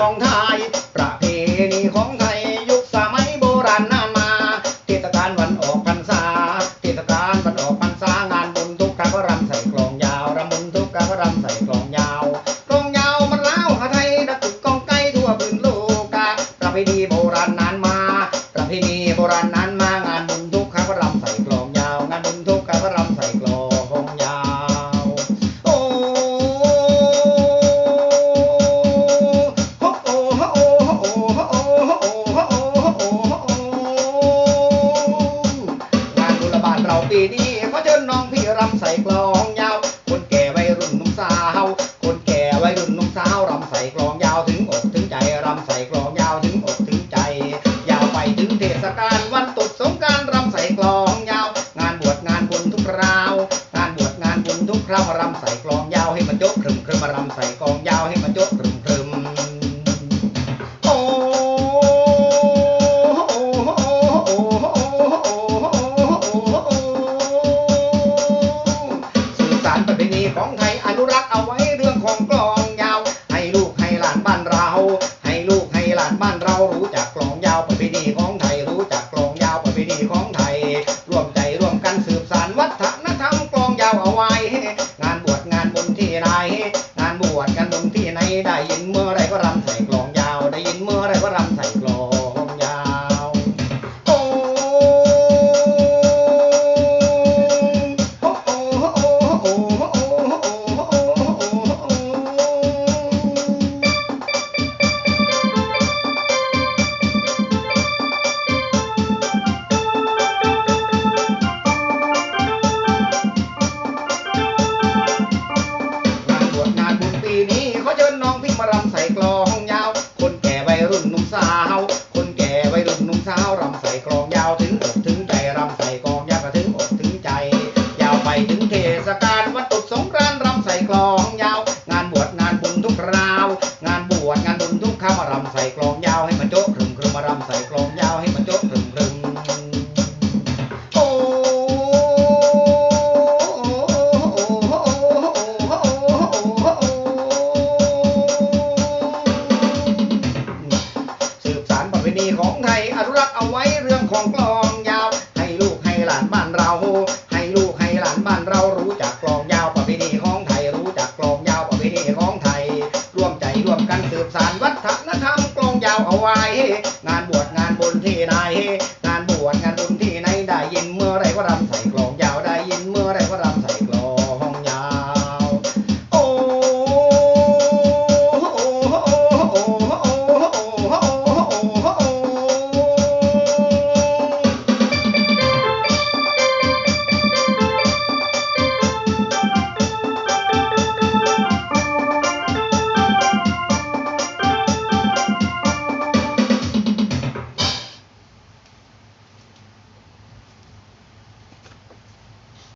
状态。 คร่ำรำใส่กลองยาวให้มันจบกครึมครึมรำใส่กลองยาวให้มันจบ รำใส่กลองยาว คนแก่วัยรุ่นหนุ่มสาว คนแก่วัยรุ่นหนุ่มสาวรำใส่กลองยาวถึงอกถึงใจรำใส่กลองยาวถึงอกถึงใจ ยาวไปถึงเทศกาลวัดตุษสงกรานรำใส่กลองยาว งานบวชงานบุญทุกคราว งานบวชงานบุญทุกคำรำใส่กลองยาวให้มันโจ๊กครึมครึมรำใส่กลองยาวให้มันโอนุรักเอาไว้เรื่องของกลองยาว ให้ลูกให้หลานบ้านเรา ให้ลูกให้หลานบ้านเรารู้จักกลองยาวประเพณีของไทยรู้จักกลองยาวประเพณีของไทย ร่วมใจร่วมกันสืบสานวัฒน